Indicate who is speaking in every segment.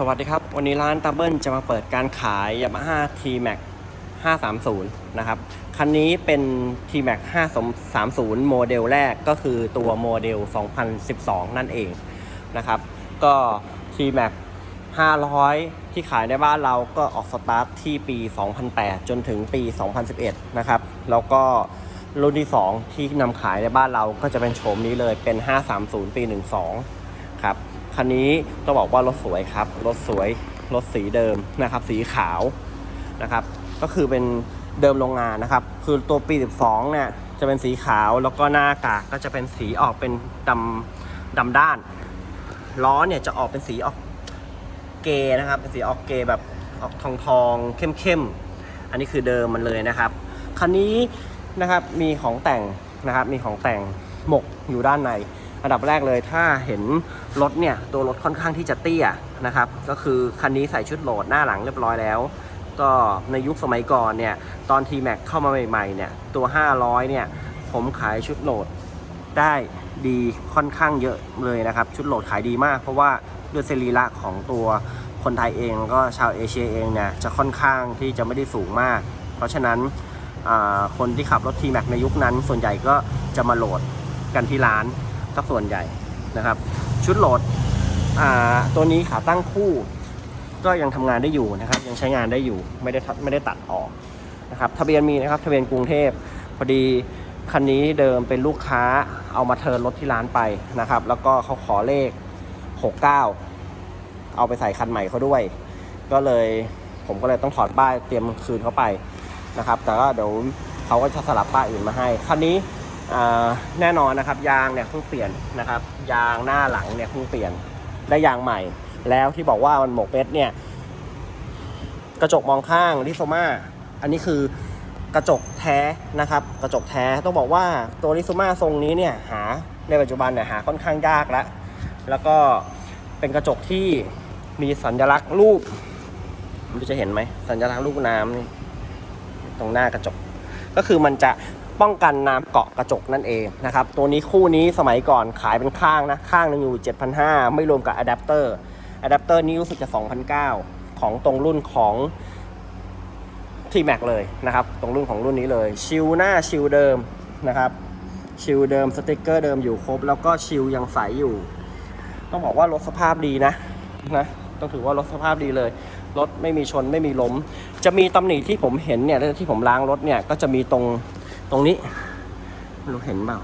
Speaker 1: สวัสดีครับ วันนี้ร้านตับเบิลจะมาเปิดการขาย Yamaha T-Max 530 นะครับ คันนี้เป็น T-Max 530 โมเดลแรกก็คือตัวโมเดล 2012 นั่นเองนะครับ ก็ T-Max 500 ที่ขายในบ้านเราก็ออกสตาร์ทที่ปี 2008 จนถึงปี 2011 นะครับ แล้วก็รุ่นที่ 2 ที่นำขายในบ้านเราก็จะเป็นโฉมนี้เลยเป็น 530 ปี 12 ครับคันนี้ต้องบอกว่ารถสวยครับ รถสวย รถสีเดิมนะครับ สีขาวนะครับ ก็คือเป็นเดิมโรงงานนะครับ คือตัวปี 12 เนี่ยจะเป็นสีขาวแล้วก็หน้ากากก็จะเป็นสีออกเป็นดำดำด้าน ล้อเนี่ยจะออกเป็นสีออกเกย์นะครับ เป็นสีออกเกย์แบบออกทองทองเข้มเข้มๆอันนี้คือเดิมมันเลยนะครับ คันนี้นะครับมีของแต่งนะครับ มีของแต่งหมกอยู่ด้านใน อันดับแรกเลยถ้าเห็นรถเนี่ยตัวรถค่อนข้างที่จะเตี้ยนะครับก็คือคันนี้ใส่ชุดโหลดหน้าหลังเรียบร้อยแล้ว ก็ในยุคสมัยก่อนเนี่ยตอน T-Max เข้ามาใหม่ๆเนี่ยตัว 500 เนี่ยผมขายชุดโหลดได้ดีค่อนข้างเยอะเลยนะครับ ชุดโหลดขายดีมาก เพราะว่าด้วยสรีระของตัวคนไทยเองก็ชาวเอเชียเองเนี่ยจะค่อนข้างที่จะไม่ได้สูงมาก เพราะฉะนั้นคนที่ขับรถ T-Max ในยุคนั้น ส่วนใหญ่ก็จะมาโหลดกันที่ร้าน สักส่วนใหญ่นะครับ ชุดโหลดอ่าตัวนี้ขาตั้งคู่ ก็ยังทำงานได้อยู่นะครับ ยังใช้งานได้อยู่ไม่ได้ไม่ได้ตัดออกนะครับทะเบียนมีนะครับทะเบียนกรุงเทพพอดีคันนี้เดิมเป็นลูกค้าเอามาเทิร์นรถที่ร้านไปนะครับ แล้วก็เขาขอเลข 69 เอาไปใส่คันใหม่เขาด้วย ก็เลยผมก็เลยต้องถอดป้ายเตรียมคืนเขาไปนะครับ แต่ก็เดี๋ยวเขาก็จะสลับป้ายอื่นมาให้คันนี้ แน่นอนนะครับ ยางเนี่ยเพิ่งเปลี่ยนนะครับ ยางหน้าหลังเนี่ยเพิ่งเปลี่ยนได้ยางใหม่ แล้วที่บอกว่ามันหมกเม็ดเนี่ย กระจกมองข้างลิโซมาอันนี้คือกระจกแท้นะครับ กระจกแท้ต้องบอกว่าตัวลิโซมาทรงนี้เนี่ยหาในปัจจุบันเนี่ยหาค่อนข้างยากแล้วแล้วก็เป็นกระจกที่มีสัญลักษณ์รูปรู้จะเห็นไหมสัญลักษณ์รูปน้ำนี่ตรงหน้ากระจก ก็คือมันจะ ป้องกันน้ำเกาะกระจกนั่นเองนะครับตัวนี้คู่นี้สมัยก่อนขายเป็นข้างนะข้างนึงอยู่ 7,500 ไม่รวมกับอะแดปเตอร์อะแดปเตอร์นี้รู้สึกจะ 2,900 ของตรงรุ่นของ T-Max เลยนะครับ ตรงรุ่นของรุ่นนี้เลย ชิลหน้าชิลเดิมนะครับ ชิลเดิมสติกเกอร์เดิมอยู่ครบ แล้วก็ชิลยังใสอยู่ ต้องบอกว่ารถสภาพดีนะนะต้องถือว่ารถสภาพดีเลย รถไม่มีชนไม่มีล้ม จะมีตำหนิที่ผมเห็นเนี่ยที่ผมล้างรถเนี่ยก็จะมีตรง ตรงนี้ไม่รู้เห็นเปล่า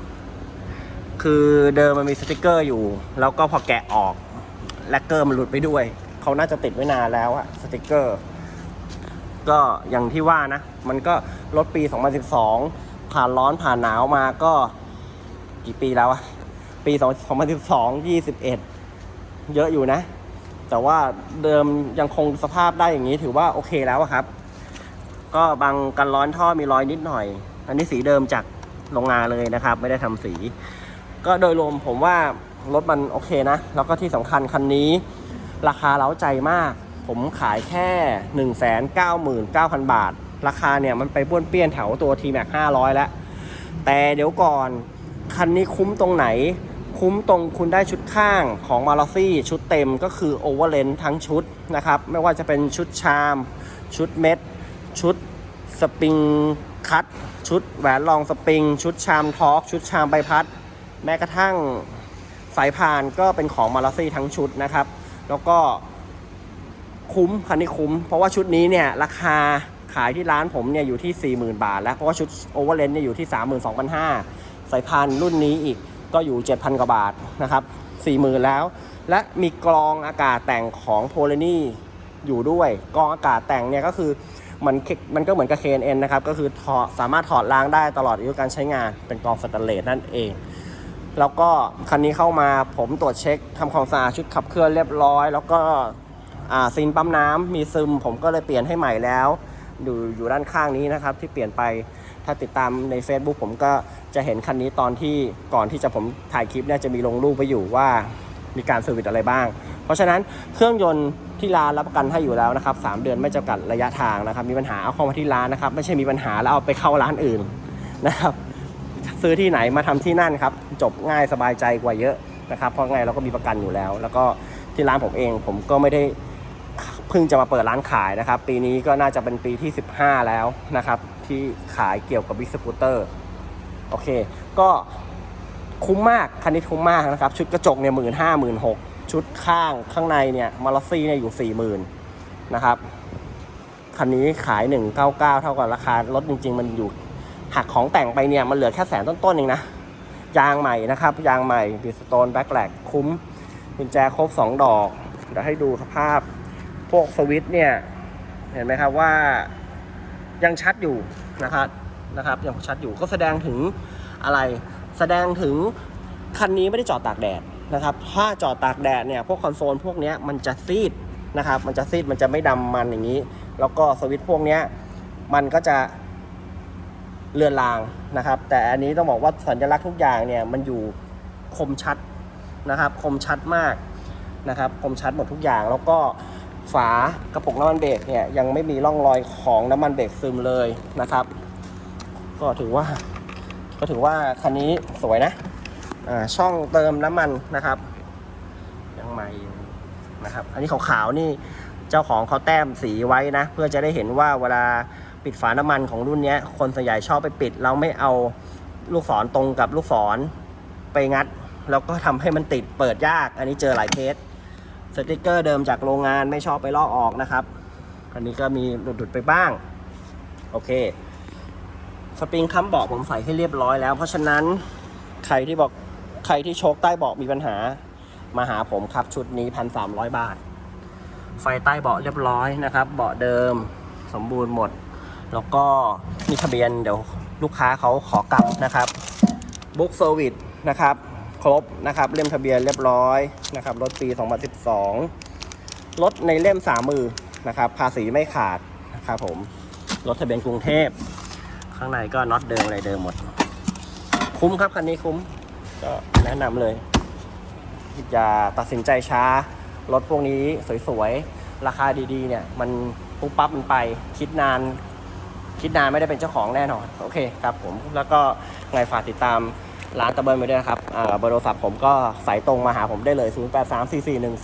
Speaker 1: คือเดิมมันมีสติกเกอร์อยู่ แล้วก็พอแกะออกแลกเกอร์มันหลุดไปด้วย เขาน่าจะติดไว้นานแล้วอะสติกเกอร์ ก็อย่างที่ว่านะ มันก็รถปี 2012 ผ่านร้อนผ่านหนาวมาก็กี่ปีแล้วอะปี 2012 21 เยอะอยู่นะ แต่ว่าเดิมยังคงสภาพได้อย่างนี้ถือว่าโอเคแล้วครับ ก็บางกันร้อนท่อมีรอยนิดหน่อย อันนี้สีเดิมจากโรงงานเลยนะครับ ไม่ได้ทำสี ก็โดยรวมผมว่ารถมันโอเคนะ แล้วก็ที่สำคัญคันนี้ ราคาเล้าใจมาก ผมขายแค่ 1 9 9 0 0 0 บาท ราคาเนี่ยมันไปบ้วนเปี้ยนแถวตัว T-Max 500 แล้ว แต่เดี๋ยวก่อน คันนี้คุ้มตรงไหน คุ้มตรงคุณได้ชุดข้างของมา r ซี่ชุดเต็มก็คือโอเวอร์เลนทั้งชุดนะครับ ไม่ว่าจะเป็นชุดชาม ชุดเม็ด ชุด สปริงคัตชุดแหวนรองสปริง ชุดชามทอร์กชุดชามใบพัด แม้กระทั่งสายพานก็เป็นของมา r ซี่ทั้งชุดนะครับ แล้วก็คุ้มคันนี้คุ้ม เพราะว่าชุดนี้เนี่ยราคาขายที่ร้านผมเนี่ยอยู่ที่ 40,000 บาท แล้วเพราะว่าชุดโอเวอร์เลนเนี่ยอยู่ที่ 32,500สายพานรุ่นนี้อีกก็อยู่ 7,000 กว่าบาทนะครับ40,000 แล้ว และมีกรองอากาศแต่งของโพลนี่อยู่ด้วย กรองอากาศแต่งเนี่ยก็คือ มันมันก็เหมือนกับ KNN นะครับ ก็คือถอดสามารถถอดล้างได้ตลอดอายุการใช้งานเป็นกรองสแตนเลสนั่นเอง แล้วก็คันนี้เข้ามาผมตรวจเช็คทำความสะอาดชุดขับเคลื่อนเรียบร้อย แล้วก็ซีนปั๊มน้ำมีซึมผมก็เลยเปลี่ยนให้ใหม่แล้วอยู่อยู่ด้านข้างนี้นะครับที่เปลี่ยนไปถ้าติดตามใน Facebook ผมก็จะเห็นคันนี้ตอนที่ก่อนที่จะผมถ่ายคลิปเนี่ยจะมีลงรูปไปอยู่ว่ามีการเซอร์วิสอะไรบ้าง เพราะฉะนั้นเครื่องยนต์ ที่ร้านรับประกันให้อยู่แล้วนะครับสามเดือนไม่จำกัดระยะทางนะครับ มีปัญหาเอาเข้ามาที่ร้านนะครับ ไม่ใช่มีปัญหาแล้วเอาไปเข้าร้านอื่นนะครับซื้อที่ไหนมาทำที่นั่นครับจบง่ายสบายใจกว่าเยอะนะครับ เพราะไงเราก็มีประกันอยู่แล้ว แล้วก็ที่ร้านผมเองผมก็ไม่ได้เพิ่งจะมาเปิดร้านขายนะครับ ปีนี้ก็น่าจะเป็นปีที่ 15 แล้วนะครับ ที่ขายเกี่ยวกับบิ๊กสกูตเตอร์โอเค ก็คุ้มมากคันนี้คุ้มมากนะครับ ชุดกระจกเนี่ยหมื่นห้าหมื่นหก ชุดข้างข้างในเนี่ยมาลาซี่เนี่ยอยู่สี่หมื่นนะครับ คันนี้ขาย199เท่ากับราคารถจริง ๆ มันอยู่หักของแต่งไปเนี่ยมันเหลือแค่แสนต้นๆเองนะ ยางใหม่นะครับ ยางใหม่บิสโตนแบ็คแลกคุ้มกุญแจครบ2ดอก เดี๋ยวให้ดูสภาพพวกสวิตช์เนี่ย เห็นไหมครับว่ายังชัดอยู่นะครับนะครับยังชัดอยู่ก็แสดงถึงอะไร แสดงถึงคันนี้ไม่ได้จอดตากแดด นะครับถ้าจอดตากแดดเนี่ยพวกคอนโซลพวกนี้มันจะซีดนะครับมันจะซีดมันจะไม่ดำมันอย่างนี้ แล้วก็สวิตช์พวกนี้มันก็จะเลือนลางนะครับ แต่อันนี้ต้องบอกว่าสัญลักษณ์ทุกอย่างเนี่ยมันอยู่คมชัดนะครับ คมชัดมากนะครับ คมชัดหมดทุกอย่าง แล้วก็ฝากระปุกน้ำมันเบรกเนี่ยยังไม่มีร่องรอยของน้ำมันเบรกซึมเลยนะครับ ก็ถือว่า ก็ถือว่าคันนี้สวยนะ ช่องเติมน้ำมันนะครับ ยังใหม่นะครับ อันนี้ขาวๆนี่เจ้าของเขาแต้มสีไว้นะ เพื่อจะได้เห็นว่าเวลาปิดฝาน้ำมันของรุ่นนี้คนส่วนใหญ่ชอบไปปิด เราไม่เอาลูกศรตรงกับลูกศรไปงัด แล้วก็ทำให้มันติดเปิดยาก อันนี้เจอหลายเคสสติกเกอร์เดิมจากโรงงานไม่ชอบไปลอกออกนะครับ อันนี้ก็มีหลุดๆไปบ้าง โอเค สปริงค้ำเบาะผมใส่ให้เรียบร้อยแล้ว เพราะฉะนั้นใครที่บอก ใครที่โชคใต้เบาะมีปัญหา มาหาผมครับชุดนี้พันสามร้อยบาท ไฟใต้เบาะเรียบร้อยนะครับ เบาะเดิมสมบูรณ์หมด แล้วก็มีทะเบียนเดี๋ยวลูกค้าเขาขอกลับนะครับบุ๊กเซอร์วิสนะครับ ครบนะครับเล่มทะเบียนเรียบร้อยนะครับรถปี 2012 รถในเล่มสามมือนะครับ ภาษีไม่ขาดนะครับผมรถทะเบียนกรุงเทพ ข้างในก็น็อตเดิมอะไรเดิมหมด คุ้มครับคันนี้คุ้ม ก็แนะนำเลยอย่าตัดสินใจช้ารถพวกนี้สวยๆ ราคาดีๆ เนี่ย มันปุ๊บปั๊บมันไปคิดนาน คิดนานไม่ได้เป็นเจ้าของแน่นอน โอเคครับผม แล้วก็ไงฝากติดตามร้านตะเบิลไปด้วยนะครับเบอร์โทรศัพท์ผมก็สายตรงมาหาผมได้เลย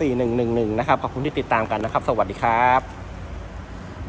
Speaker 1: 0834414111 นะครับ ขอบคุณที่ติดตามกันนะครับ สวัสดีครับ